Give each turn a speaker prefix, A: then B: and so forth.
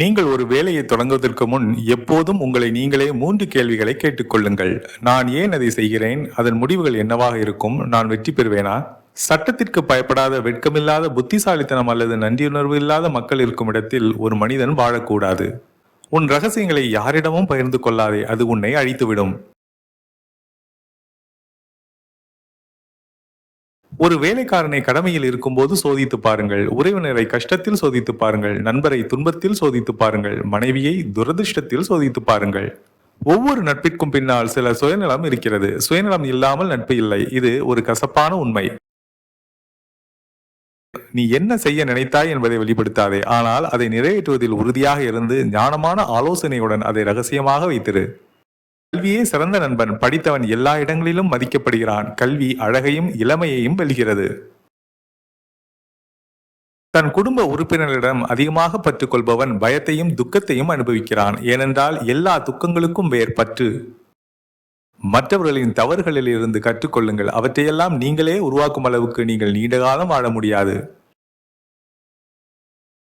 A: நீங்கள் ஒரு வேலையை தொடங்குவதற்கு முன் எப்போதும் உங்களை நீங்களே மூன்று கேள்விகளை கேட்டுக்கொள்ளுங்கள். நான் ஏன் அதை செய்கிறேன்? அதன் முடிவுகள் என்னவாக இருக்கும்? நான் வெற்றி பெறுவேனா? சட்டத்திற்கு பயப்படாத வெட்கமில்லாத புத்திசாலித்தனம் அல்லது நன்றியுணர்வு இல்லாத மக்கள் இருக்கும் இடத்தில் ஒரு மனிதன் வாழக்கூடாது. உன் ரகசியங்களை யாரிடமும் பகிர்ந்து கொள்ளாதே அது உன்னை அழித்துவிடும். ஒரு வேலைக்காரனை கடமையில் இருக்கும்போது சோதித்து பாருங்கள். உறவினரை கஷ்டத்தில் சோதித்து பாருங்கள். நண்பரை துன்பத்தில் சோதித்து பாருங்கள். மனைவியை துரதிர்ஷ்டத்தில் சோதித்து பாருங்கள். ஒவ்வொரு நட்பிற்கும் பின்னால் சில சுயநலம் இருக்கிறது. சுயநலம் இல்லாமல் நட்பு இல்லை. இது ஒரு கசப்பான உண்மை. நீ என்ன செய்ய நினைத்தாய் என்பதை வெளிப்படுத்தாதே. ஆனால் அதை நிறைவேற்றுவதில் உறுதியாக இருந்து ஞானமான ஆலோசனையுடன் அதை ரகசியமாக வைத்திரு. கல்வியே சிறந்த நண்பன். படித்தவன் எல்லா இடங்களிலும் மதிக்கப்படுகிறான். கல்வி அழகையும் இளமையையும் வெல்கிறது. தன் குடும்ப உறுப்பினர்களிடம் அதிகமாக பற்று கொள்பவன் பயத்தையும் துக்கத்தையும் அனுபவிக்கிறான். ஏனென்றால் எல்லா துக்கங்களுக்கும் வேர் பற்று மற்றவர்களின் தவறுகளில் இருந்து கற்றுக்கொள்ளுங்கள். அவற்றையெல்லாம் நீங்களே உருவாக்கும் அளவுக்கு நீங்கள் நீண்டகாலம் வாழ முடியாது.